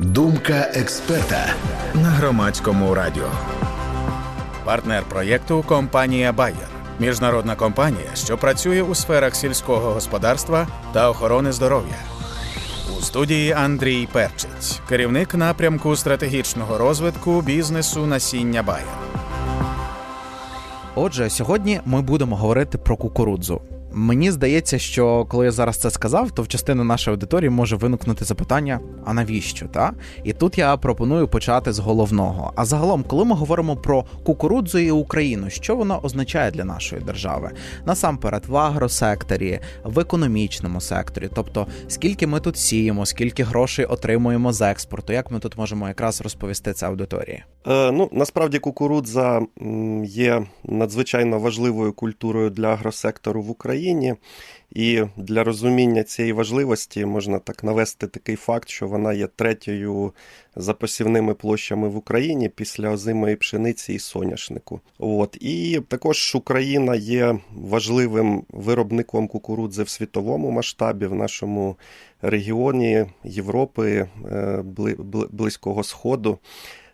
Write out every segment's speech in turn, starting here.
Думка експерта на громадському радіо. Партнер проєкту компанія Bayer. Міжнародна компанія, що працює у сферах сільського господарства та охорони здоров'я. У студії Андрій Перчиць, керівник напрямку стратегічного розвитку бізнесу насіння Bayer. Отже, сьогодні ми будемо говорити про кукурудзу. Мені здається, що коли я зараз це сказав, то в частини нашої аудиторії може виникнути запитання: а навіщо? Та? І тут я пропоную почати з головного. А загалом, коли ми говоримо про кукурудзу і Україну, що воно означає для нашої держави? Насамперед, в агросекторі, в економічному секторі, тобто скільки ми тут сіємо, скільки грошей отримуємо з експорту, як ми тут можемо якраз розповісти це аудиторії? Е, ну насправді кукурудза є надзвичайно важливою культурою для агросектору в Україні. Україні. І для розуміння цієї важливості можна так навести такий факт, що вона є третьою за посівними площами в Україні після озимої пшениці і соняшнику. От і також Україна є важливим виробником кукурудзи в світовому масштабі в нашому регіоні Європи, е, Близького Сходу.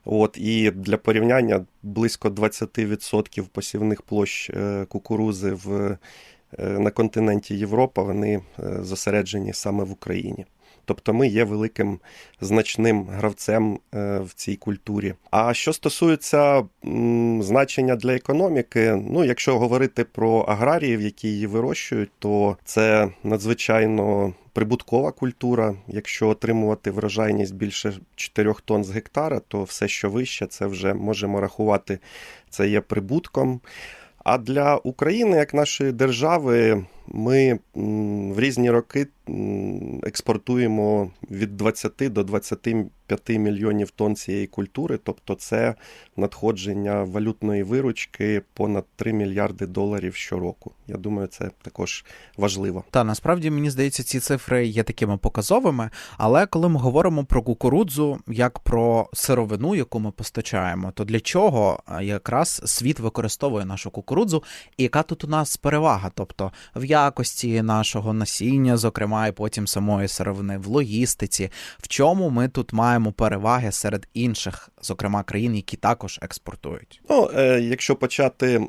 От І для порівняння близько 20% посівних площ е, кукурузи в на континенті Європа вони е, зосереджені саме в Україні. Тобто ми є великим значним гравцем е, в цій культурі. А що стосується значення для економіки, ну якщо говорити про аграріїв, які її вирощують, то це надзвичайно прибуткова культура. Якщо отримувати врожайність більше 4 тонн з гектара, то все, що вище, це вже можемо рахувати, це є прибутком. А для України, як нашої держави, ми в різні роки експортуємо від 20 до 25 мільйонів тонн цієї культури, тобто це надходження валютної виручки понад 3 мільярди доларів щороку. Я думаю, це також важливо. Та насправді мені здається, ці цифри є такими показовими. Але коли ми говоримо про кукурудзу як про сировину, яку ми постачаємо, то для чого якраз світ використовує нашу кукурудзу, і яка тут у нас перевага? Тобто в якості нашого насіння, зокрема, і потім самої сировини, в логістиці, в чому ми тут маємо переваги серед інших, зокрема країн, які також експортують. Ну, е, якщо почати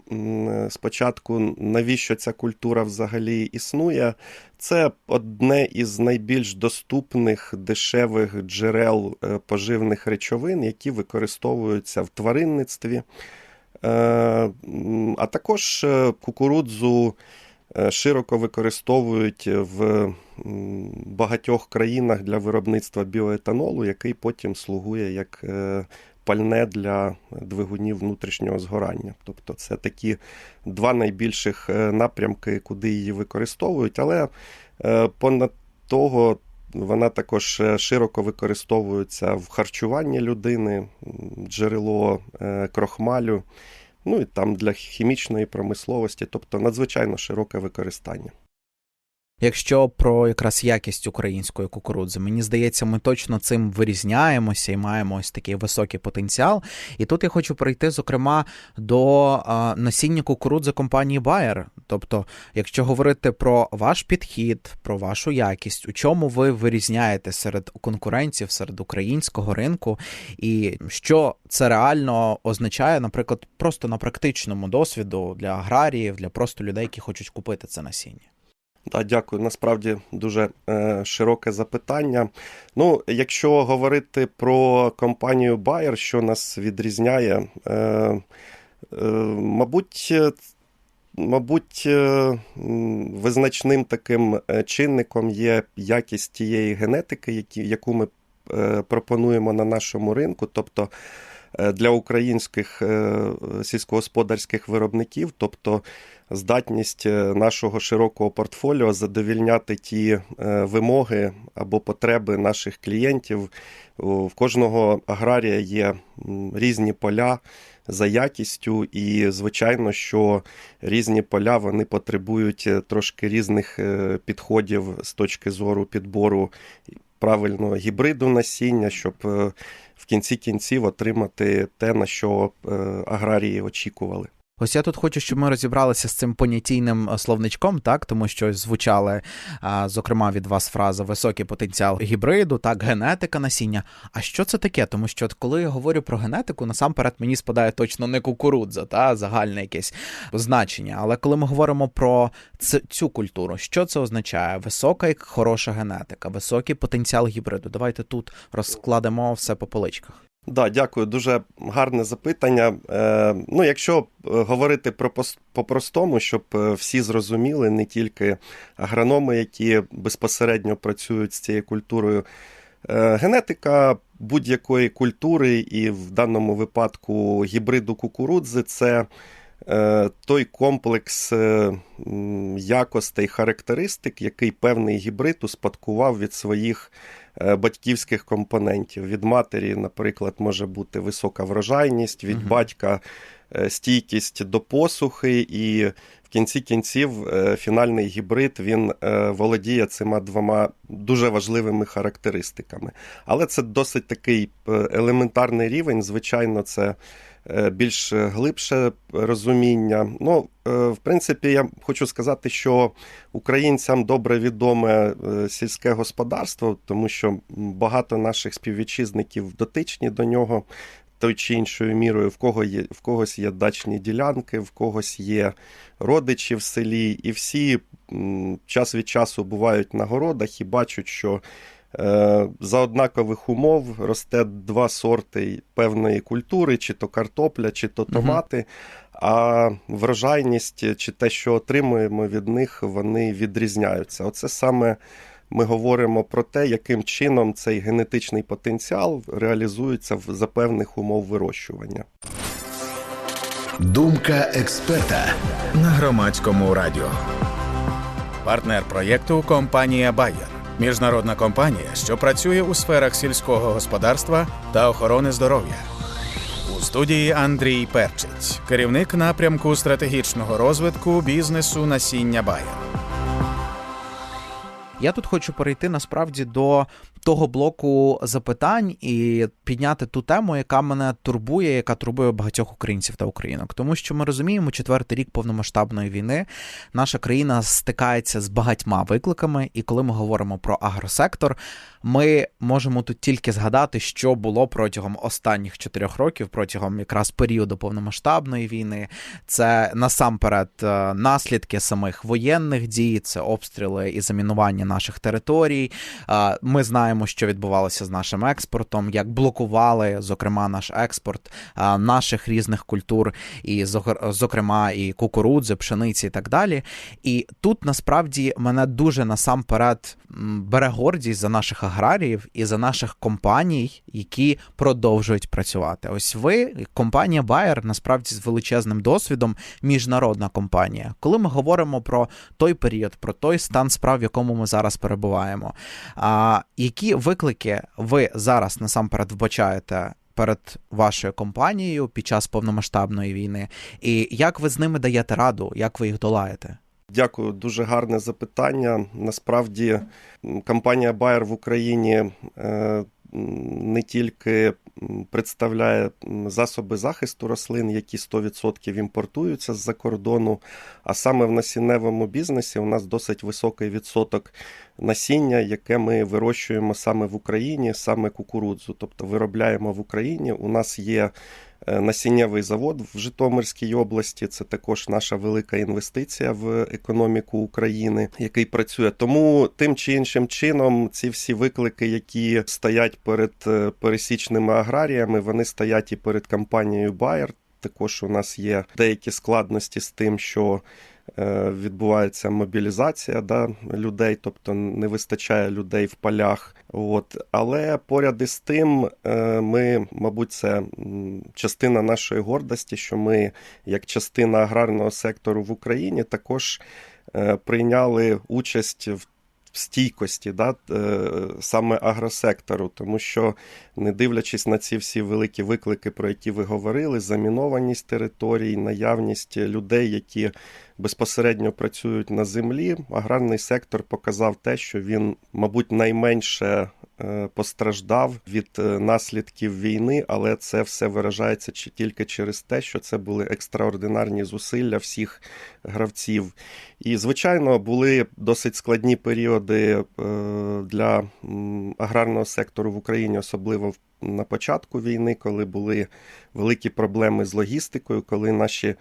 спочатку, навіщо ця культура взагалі існує? Це одне із найбільш доступних дешевих джерел е, поживних речовин, які використовуються в тваринництві, е, а також кукурудзу широко використовують в багатьох країнах для виробництва біоетанолу, який потім слугує як е, пальне для двигунів внутрішнього згорання. Тобто це такі два найбільших е, напрямки, куди її використовують, але понад того. Вона також широко використовується в харчуванні людини, джерело крохмалю ну і там для хімічної промисловості, тобто надзвичайно широке використання. Якщо про якраз якість української кукурудзи, мені здається, ми точно цим вирізняємося і маємо ось такий високий потенціал. І тут я хочу прийти, зокрема, до насіння кукурудзи компанії Bayer. Тобто, якщо говорити про ваш підхід, про вашу якість, у чому ви вирізняєте серед конкурентів, серед українського ринку, і що це реально означає, наприклад, просто на практичному досвіду для аграріїв, для просто людей, які хочуть купити це насіння. Да, дякую. Насправді дуже е, широке запитання. Ну, якщо говорити про компанію Bayer, що нас відрізняє, е, е, мабуть, мабуть, е, визначним таким е, чинником є якість тієї генетики, які, яку ми е, пропонуємо на нашому ринку. тобто для українських сільськогосподарських виробників, тобто здатність е, нашого широкого портфоліо задовільняти ті е, вимоги або потреби наших клієнтів. В кожного аграрія є різні поля за якістю, і, звичайно, що різні поля вони потребують е, трошки різних підходів з точки зору підбору правильного гібриду насіння, щоб в кінці кінців отримати те, на що аграрії очікували. Ось я тут хочу, щоб ми розібралися з цим понятійним е, словничком, так тому що звучали, зокрема, від вас фраза високий потенціал гібриду, так, генетика насіння. А що це таке? Тому що коли я говорю про генетику, насамперед мені спадає точно не кукурудза, та загальне якесь значення. Але коли ми говоримо про цю культуру, що це означає? Висока і хороша генетика, високий потенціал гібриду. Давайте тут розкладемо все по поличках. Да, дякую, дуже гарне запитання. Е, Ну, якщо е, говорити про по-простому, щоб е, всі зрозуміли, не тільки агрономи, які безпосередньо працюють з цією культурою. Е, Генетика будь-якої культури, і в даному випадку гібриду кукурудзи це той комплекс якостей характеристик, який певний гібрид успадкував від своїх. Е, батьківських компонентів. Від матері, наприклад, може бути висока врожайність, від угу. батька е, стійкість до посухи, і в кінці кінців е, фінальний гібрид він володіє цими двома дуже важливими характеристиками. Але це досить такий елементарний рівень. Звичайно, це. Е, більш глибше розуміння. Ну, е, в принципі, я хочу сказати, що українцям добре відоме е, сільське господарство, тому що багато наших співвітчизників дотичні до нього. Той чи іншою мірою, в кого є в когось є дачні ділянки, в когось є родичі в селі, і всі час від часу бувають на городах і бачать, що за однакових умов росте два сорти певної культури, чи то картопля, чи то томати. А врожайність чи те, що отримуємо від них, вони відрізняються. Оце саме ми говоримо про те, яким чином цей генетичний потенціал реалізується за певних умов вирощування. Думка експерта на громадському радіо. Партнер проєкту компанія Bayer міжнародна компанія, що працює у сферах сільського господарства та охорони здоров'я. У студії Андрій Перчиць, керівник напрямку стратегічного розвитку бізнесу насіння Байер. Я тут хочу перейти насправді до того блоку запитань і підняти ту тему, яка мене турбує, яка турбує багатьох українців та українок. Тому що ми розуміємо, четвертий рік повномасштабної війни наша країна стикається з багатьма викликами, і коли ми говоримо про агросектор, ми можемо тут тільки згадати, що було протягом останніх чотирьох років, протягом якраз періоду повномасштабної війни. Це насамперед е, наслідки самих воєнних дій, це обстріли і замінування наших територій. Е, ми знаємо, що відбувалося з нашим експортом, як блокували, зокрема, наш експорт е, наших різних культур, і зокрема і кукурудзи, пшениці і так далі. І тут насправді мене дуже насамперед бере гордість за наших аграріїв і за наших компаній, які продовжують працювати. Ось ви, компанія Bayer, насправді з величезним досвідом, міжнародна компанія. Коли ми говоримо про той період, про той стан справ, в якому ми зараз перебуваємо, а які виклики ви зараз насамперед вбачаєте? Перед вашою компанією під час повномасштабної війни, і як ви з ними даєте раду, як ви їх долаєте? Дякую, дуже гарне запитання. Насправді, компанія Bayer в Україні е, не тільки представляє засоби захисту рослин, які 100% імпортуються з-за кордону, а саме в насінневому бізнесі у нас досить високий відсоток насіння, яке ми вирощуємо саме в Україні, саме кукурудзу, тобто виробляємо в Україні. У нас є насіннєвий завод в Житомирській області. Це також наша велика інвестиція в економіку України, який працює. Тому тим чи іншим чином ці всі виклики, які стоять перед е, пересічними аграріями, вони стоять і перед компанією Bayer. Також у нас є деякі складності з тим, що Е, відбувається мобілізація да, людей, тобто не вистачає людей в полях. От. Але поряд із тим, е, ми, мабуть, це частина нашої гордості, що ми, як частина аграрного сектору в Україні, також е, прийняли участь в стійкості да, е, саме агросектору, тому що, не дивлячись на ці всі великі виклики, про які ви говорили, замінованість територій, наявність людей, які безпосередньо працюють на землі, аграрний сектор показав те, що він, мабуть, найменше е, постраждав від е, наслідків війни, але це все виражається тільки через те, що це були екстраординарні зусилля всіх гравців. І, звичайно, були досить складні періоди е, для аграрного сектору в Україні, особливо в- на початку війни, коли були великі проблеми з логістикою, коли наші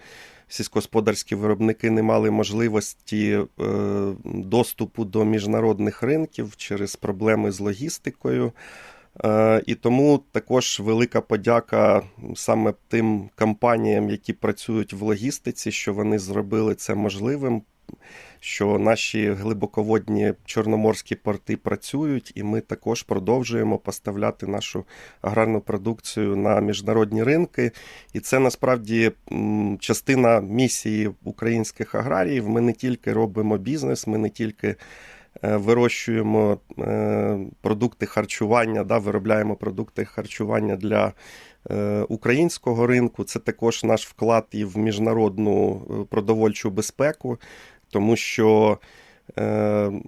сільськогосподарські виробники не мали можливості е, доступу до міжнародних ринків через проблеми з логістикою. Е, І тому також велика подяка саме тим компаніям, які працюють в логістиці, що вони зробили це можливим. Що наші глибоководні чорноморські порти працюють, і ми також продовжуємо поставляти нашу аграрну продукцію на міжнародні ринки. І це насправді частина місії українських аграріїв. Ми не тільки робимо бізнес, ми не тільки е, вирощуємо е, продукти харчування, да, виробляємо продукти харчування для е, українського ринку. Це також наш вклад і в міжнародну продовольчу безпеку, тому що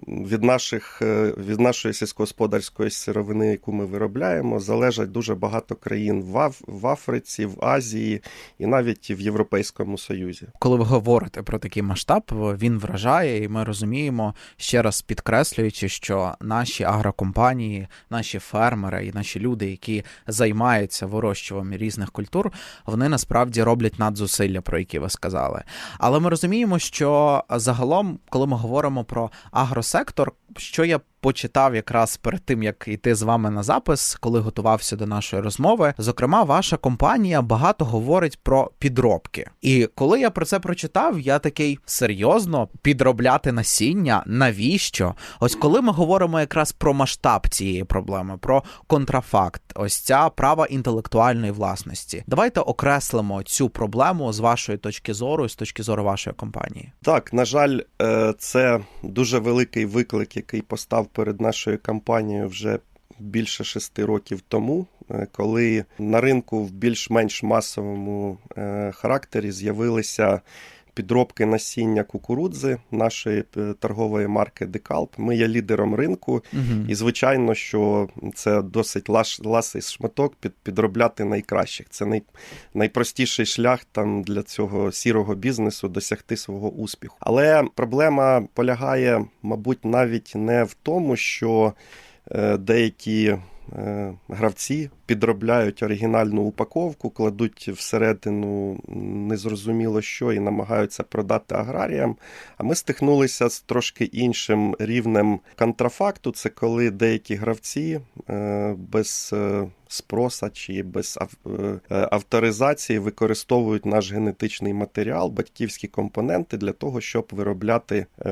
від, наших, е, від нашої сільськогосподарської сировини, яку ми виробляємо, залежать дуже багато країн в Африці, в Азії і навіть в Європейському Союзі. Коли ви говорите про такий масштаб, він вражає, і ми розуміємо, ще раз підкреслюючи, що наші агрокомпанії, наші фермери і наші люди, які займаються вирощуванням різних культур, вони насправді роблять надзусилля, про які ви сказали. Але ми розуміємо, що загалом, коли ми говоримо про агросектор, що я почитав якраз перед тим, як йти з вами на запис, коли готувався до нашої розмови. Зокрема, ваша компанія багато говорить про підробки. І коли я про це прочитав, я такий серйозно підробляти насіння. Навіщо? Ось коли ми говоримо якраз про масштаб цієї проблеми, про контрафакт, ось ця права інтелектуальної власності. Давайте окреслимо цю проблему з вашої точки зору, з точки зору вашої компанії. Так, на жаль, е, це дуже великий виклик, який постав перед нашою компанією вже більше шести років тому, е, коли на ринку в більш-менш масовому е, характері з'явилися підробки насіння кукурудзи нашої е, торгової марки Декалп. Ми є лідером ринку, Угу. і звичайно, що це досить лаш, ласий шматок під, підробляти найкращих. Це най, найпростіший шлях там для цього сірого бізнесу досягти свого успіху. Але проблема полягає, мабуть, навіть не в тому, що е, деякі е, гравці підробляють оригінальну упаковку, кладуть всередину незрозуміло що і намагаються продати аграріям. А ми стикнулися з трошки іншим рівнем контрафакту. Це коли деякі гравці е, без е, спроса чи без е, авторизації використовують наш генетичний матеріал, батьківські компоненти для того, щоб виробляти е,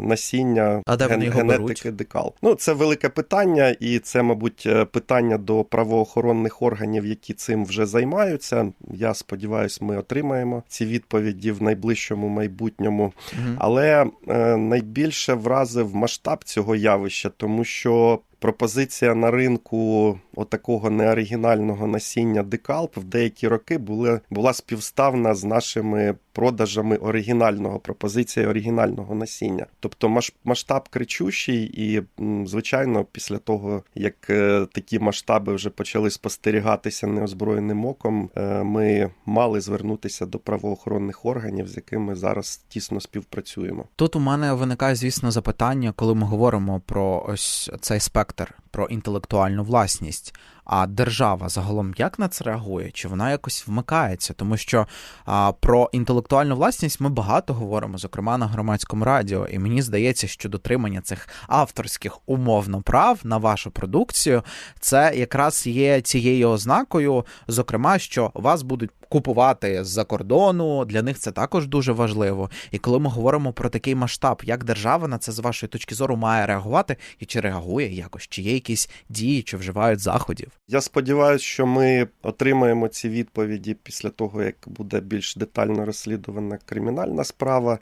насіння А його генетики декал. Ну, це велике питання, і це, мабуть, питання до правоохоронних органів, які цим вже займаються. Я сподіваюся, ми отримаємо ці відповіді в найближчому майбутньому. Угу. Але е, найбільше вразив масштаб цього явища, тому що пропозиція на ринку отакого неоригінального насіння декалп в деякі роки була, була співставна з нашими продажами оригінального пропозиції оригінального насіння. Тобто масштаб кричущий, і звичайно, після того як е, такі масштаби вже почали спостерігатися неозброєним оком, е, ми мали звернутися до правоохоронних органів, з якими зараз тісно співпрацюємо. Тут у мене виникає, звісно, запитання, коли ми говоримо про ось цей спектр, про інтелектуальну власність. А держава загалом як на це реагує? Чи вона якось вмикається? Тому що а, про інтелектуальну власність ми багато говоримо, зокрема на громадському радіо. І мені здається, що дотримання цих авторських умовно прав на вашу продукцію це якраз є цією ознакою, зокрема, що вас будуть купувати з-за кордону. Для них це також дуже важливо. І коли ми говоримо про такий масштаб, як держава на це з вашої точки зору має реагувати, і чи реагує якось, чи є якісь дії, чи вживають заходів? Я сподіваюся, що ми отримаємо ці відповіді після того, як буде більш детально розслідувана кримінальна справа.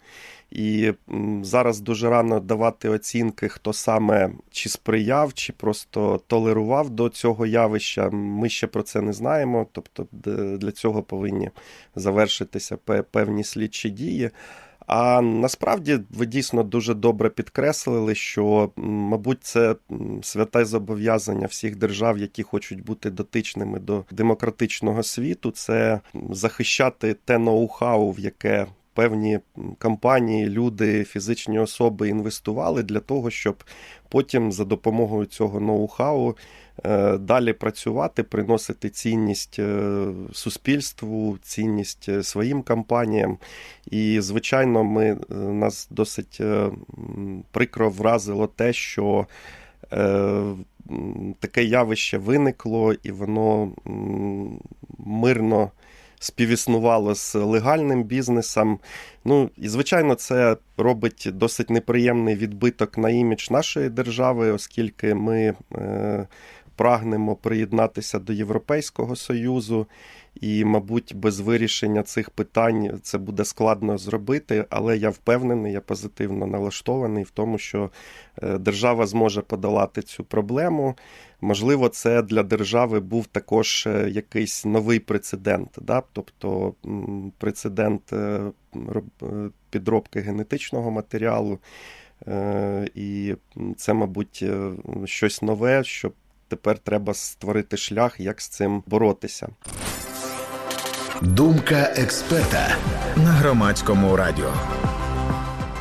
І зараз дуже рано давати оцінки, хто саме чи сприяв, чи просто толерував до цього явища. Ми ще про це не знаємо. Тобто, для цього повинні завершитися певні слідчі дії. А насправді ви дійсно дуже добре підкреслили, що, мабуть, це святе зобов'язання всіх держав, які хочуть бути дотичними до демократичного світу, це захищати те ноу-хау, в яке певні компанії, люди, фізичні особи інвестували для того, щоб потім за допомогою цього ноу-хау далі працювати, приносити цінність е, суспільству, цінність е, своїм компаніям. І, звичайно, ми нас досить прикро вразило те, що таке явище виникло, і воно мирно співіснувало з легальним бізнесом. Ну і звичайно, це робить досить неприємний відбиток на імідж нашої держави, оскільки ми е, прагнемо приєднатися до Європейського Союзу. І, мабуть, без вирішення цих питань це буде складно зробити, але я впевнений, я позитивно налаштований в тому, що е, держава зможе подолати цю проблему. Можливо, це для держави був також е, якийсь новий прецедент, да? тобто прецедент е, підробки генетичного матеріалу. І це, мабуть, щось нове, що тепер треба створити шлях, як з цим боротися. Думка експерта на громадському радіо.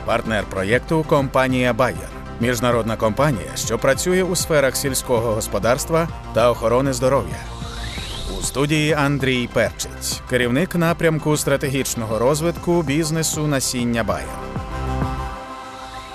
Партнер проєкту компанія Bayer. Міжнародна компанія, що працює у сферах сільського господарства та охорони здоров'я. У студії Андрій Перчиць, керівник напрямку стратегічного розвитку бізнесу насіння Bayer.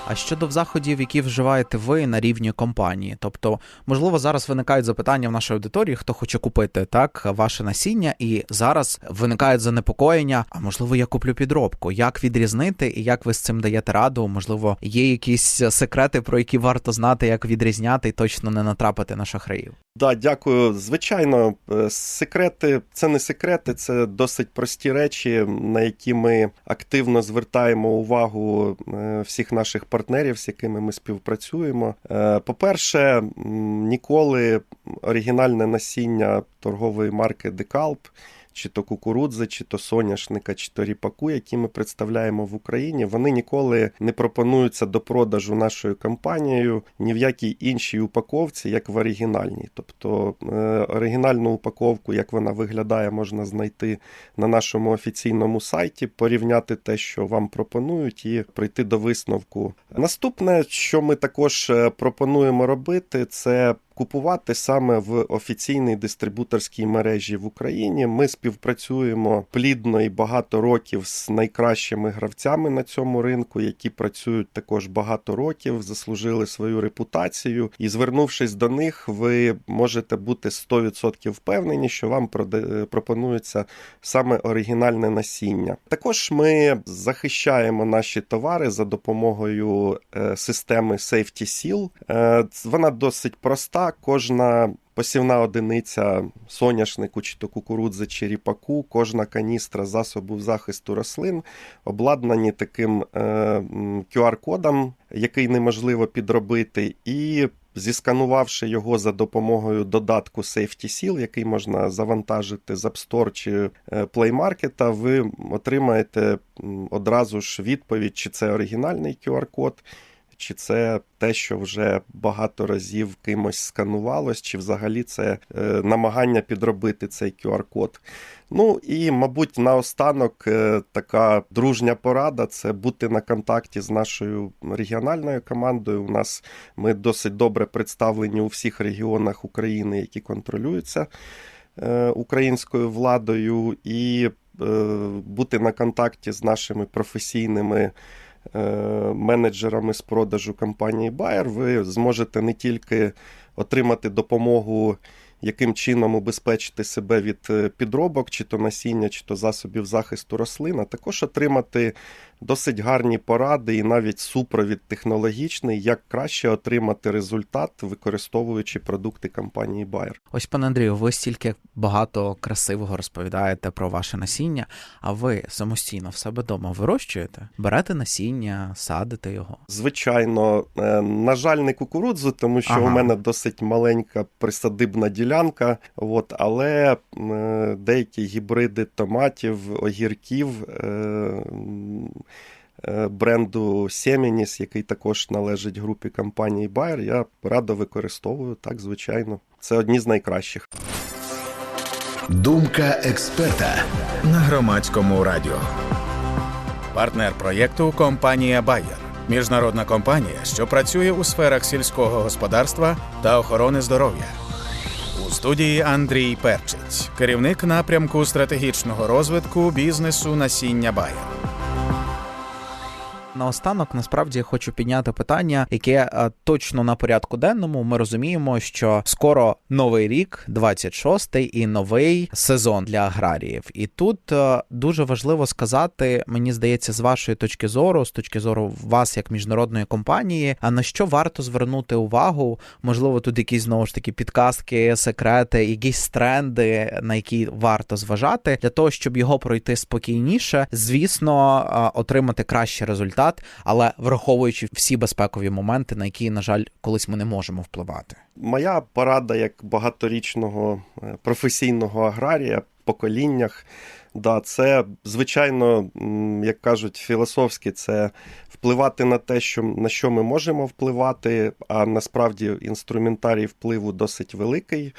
А щодо заходів, які вживаєте ви на рівні компанії, тобто, можливо, зараз виникають запитання в нашій аудиторії, хто хоче купити так ваше насіння, і зараз виникають занепокоєння. А можливо, я куплю підробку. Як відрізнити і як ви з цим даєте раду? Можливо, є якісь секрети, про які варто знати, як відрізняти і точно не натрапити на шахраїв. Да, дякую. Звичайно, е, секрети це не секрети, це досить прості речі, на які ми активно звертаємо увагу е, всіх наших партнерів, з якими ми співпрацюємо. Е, по-перше, ніколи оригінальне насіння торгової марки Декалп чи то кукурудзи, чи то соняшника, чи то ріпаку, які ми представляємо в Україні, вони ніколи не пропонуються до продажу нашою компанією ні в якій іншій упаковці, як в оригінальній. Тобто е, оригінальну упаковку, як вона виглядає, можна знайти на нашому офіційному сайті, порівняти те, що вам пропонують, і прийти до висновку. Наступне, що ми також е, пропонуємо робити, це купувати саме в офіційній дистрибуторській мережі в Україні. Ми співпрацюємо плідно і багато років з найкращими гравцями на цьому ринку, які працюють також багато років, заслужили свою репутацію. І звернувшись до них, ви можете бути 100% впевнені, що вам пропонується саме оригінальне насіння. Також ми захищаємо наші товари за допомогою е, системи Safety Seal. Е, вона досить проста кожна посівна одиниця соняшнику, чи то кукурудзи, чи ріпаку, кожна каністра засобу захисту рослин обладнані таким е, QR-кодом, який неможливо підробити, і Зісканувавши його за допомогою додатку Safety Seal, який можна завантажити з App Store чи е, Play Market, ви отримаєте одразу ж відповідь, чи це оригінальний QR-код, чи це те, що вже багато разів кимось сканувалось, чи взагалі це е, намагання підробити цей QR-код. Ну і, мабуть, наостанок е, така дружня порада це бути на контакті з нашою регіональною командою. У нас ми досить добре представлені у всіх регіонах України, які контролюються е, українською владою, і бути на контакті з нашими професійними. Е, менеджерами з продажу компанії Bayer, ви зможете не тільки отримати допомогу яким чином убезпечити себе від е, підробок, чи то насіння, чи то засобів захисту рослин, а також отримати досить гарні поради і навіть супровід технологічний, як краще отримати результат, використовуючи продукти компанії Bayer. Ось, пане Андрію, ви стільки багато красивого розповідаєте про ваше насіння, а ви самостійно в себе вдома вирощуєте? Берете насіння, садите його? Звичайно, е, на жаль, не кукурудзу, тому що ага. у мене досить маленька присадибна ділянка от, але е, деякі гібриди томатів, огірків. Е, бренду Сємініс, який також належить групі компанії Bayer, я радо використовую так, звичайно. Це одні з найкращих. Думка експерта на громадському радіо. Партнер проєкту компанія Bayer. Міжнародна компанія, що працює у сферах сільського господарства та охорони здоров'я. У студії Андрій Перчиць, керівник напрямку стратегічного розвитку бізнесу насіння Bayer. Наостанок, насправді хочу підняти питання, яке е, точно на порядку денному. Ми розуміємо, що скоро новий рік, 26-й, і новий сезон для аграріїв. І тут е, дуже важливо сказати, мені здається, з вашої точки зору, з точки зору вас як міжнародної компанії, а на що варто звернути увагу? Можливо, тут якісь знову ж таки підказки, секрети, якісь тренди, на які варто зважати, для того, щоб його пройти спокійніше, звісно, е, отримати кращий результат але враховуючи всі безпекові моменти, на які, на жаль, колись ми не можемо впливати. Моя порада як багаторічного е, професійного аграрія поколіннях. Да, це звичайно, як кажуть, філософськи, це впливати на те, що на що ми можемо впливати. А насправді інструментарій впливу досить великий.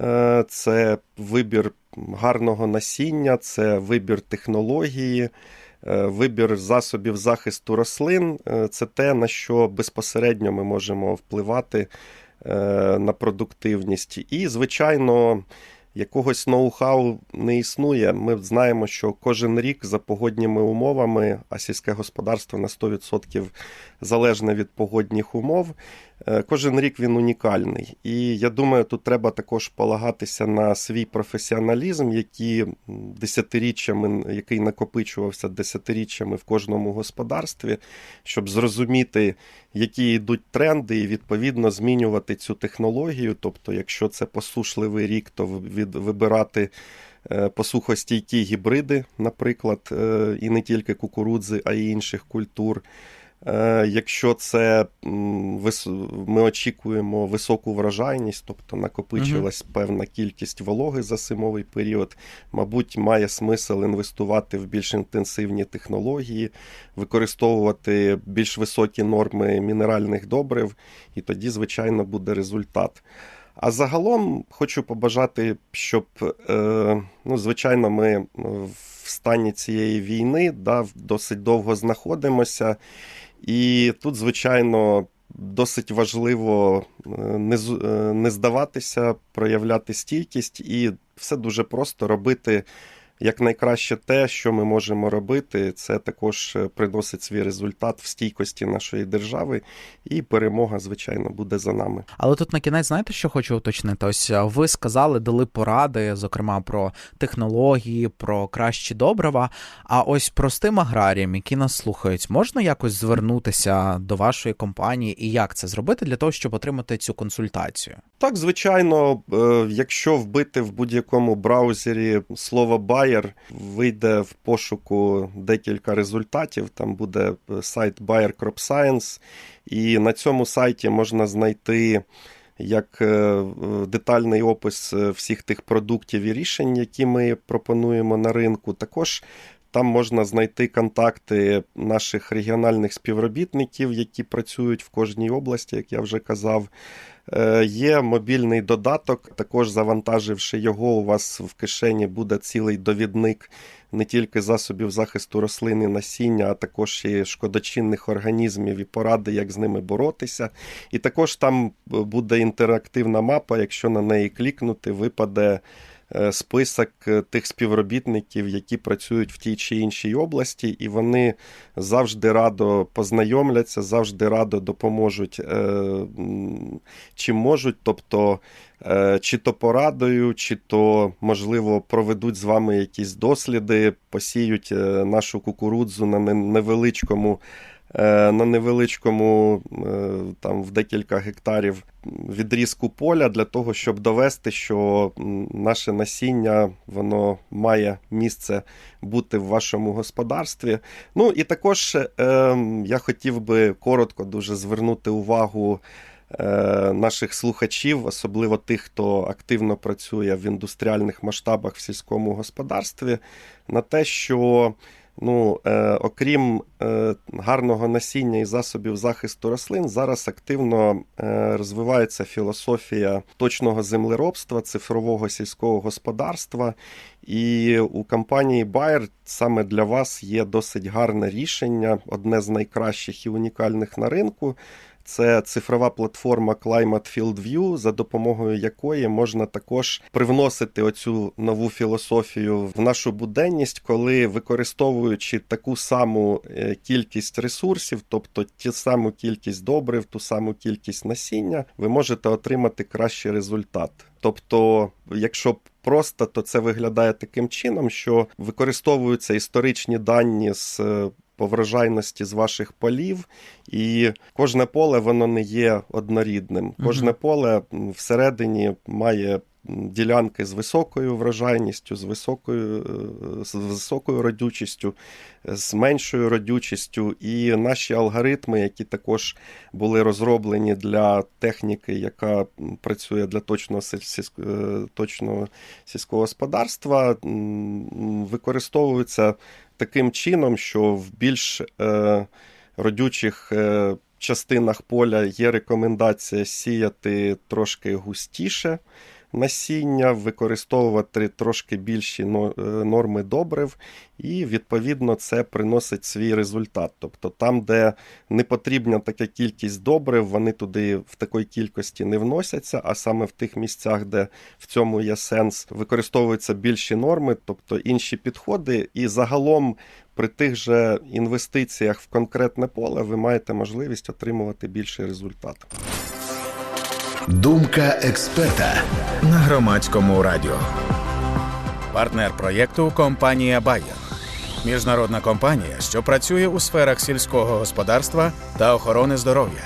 Е, це вибір гарного насіння, це вибір технології. Е, вибір засобів захисту рослин е, це те, на що безпосередньо ми можемо впливати е, на продуктивність. І, звичайно, якогось ноу-хау не існує. Ми знаємо, що кожен рік за погодніми умовами, а сільське господарство на 100% залежне від погодних умов. Е, кожен рік він унікальний. І я думаю, тут треба також полагатися на свій професіоналізм, який десятиріччями, який накопичувався десятиріччями в кожному господарстві, щоб зрозуміти, які йдуть тренди, і відповідно змінювати цю технологію. Тобто, якщо це посушливий рік, то від вибирати. Е, посухостійкі гібриди, наприклад, е, і не тільки кукурудзи, а й інших культур. Е, якщо це ми очікуємо високу врожайність, тобто накопичилась певна кількість вологи за зимовий період, мабуть, має смисл інвестувати в більш інтенсивні технології, використовувати більш високі норми мінеральних добрив, і тоді, звичайно, буде результат. А загалом хочу побажати, щоб, е, ну, звичайно, ми в стані цієї війни да, досить довго знаходимося. І тут, звичайно, досить важливо е, не е, не здаватися, проявляти стійкість, і все дуже просто робити якнайкраще те, що ми можемо робити, це також е, приносить свій результат в стійкості нашої держави, і перемога, звичайно, буде за нами. Але тут на кінець, знаєте, що хочу уточнити? Ось е, ви сказали, дали поради, зокрема про технології, про кращі добрива. А ось простим аграріям, які нас слухають, можна якось звернутися до вашої компанії і як це зробити для того, щоб отримати цю консультацію? Так, звичайно, е, якщо вбити в будь-якому браузері слово buy, Bayer, вийде в пошуку декілька результатів. Там буде сайт Bayer Crop Science, і на цьому сайті можна знайти. Як е, детальний опис е, всіх тих продуктів і рішень, які ми пропонуємо на ринку, також там можна знайти контакти наших регіональних співробітників, які працюють в кожній області, як я вже казав. Е, є мобільний додаток, також завантаживши його, у вас в кишені буде цілий довідник не тільки засобів захисту рослин і насіння, а також і шкодочинних організмів і поради, як з ними боротися. І також там буде інтерактивна мапа, якщо на неї клікнути, випаде. Е, список е, тих співробітників, які працюють в тій чи іншій області, і вони завжди радо познайомляться, завжди радо допоможуть е, чим можуть. тобто чи то порадою, чи то, можливо, проведуть з вами якісь досліди, посіють нашу кукурудзу на невеличкому на невеличкому, е, там в декілька гектарів відрізку поля для того, щоб довести, що наше насіння воно має місце бути в вашому господарстві. Ну і також е, я хотів би коротко дуже звернути увагу. Наших слухачів, особливо тих, хто активно працює в індустріальних масштабах в сільському господарстві, на те, що Ну, е, окрім е, гарного насіння і засобів захисту рослин, зараз активно е, розвивається філософія точного землеробства, цифрового сільського господарства. І у компанії Bayer саме для вас є досить гарне рішення, одне з найкращих і унікальних на ринку. Це цифрова платформа Climate Field View, за допомогою якої можна також привносити оцю нову філософію в нашу буденність, коли використовуючи таку саму е, кількість ресурсів, тобто ту саму кількість добрив, ту саму кількість насіння, ви можете отримати кращий результат. Тобто, якщо просто, то це виглядає таким чином, що використовуються історичні дані з е, по врожайності з ваших полів, і кожне поле воно не є однорідним. Кожне поле всередині має ділянки з високою врожайністю, з високою, е, з високою родючістю, з меншою родючістю. І наші алгоритми, які також були розроблені для техніки, яка працює для точного сільськ- е, точного сільського господарства, використовуються таким чином, що в більш е, родючих е, частинах поля є рекомендація сіяти трошки густіше насіння, використовувати трошки більші е, норми добрив, і відповідно це приносить свій результат. Тобто там, де не потрібна така кількість добрив, вони туди в такій кількості не вносяться, а саме в тих місцях, де в цьому є сенс, використовуються більші норми, тобто інші підходи, і загалом. При тих же інвестиціях в конкретне поле ви маєте можливість отримувати більший результат. Думка експерта на громадському радіо. Партнер проєкту компанія Bayer. Міжнародна компанія, що працює у сферах сільського господарства та охорони здоров'я.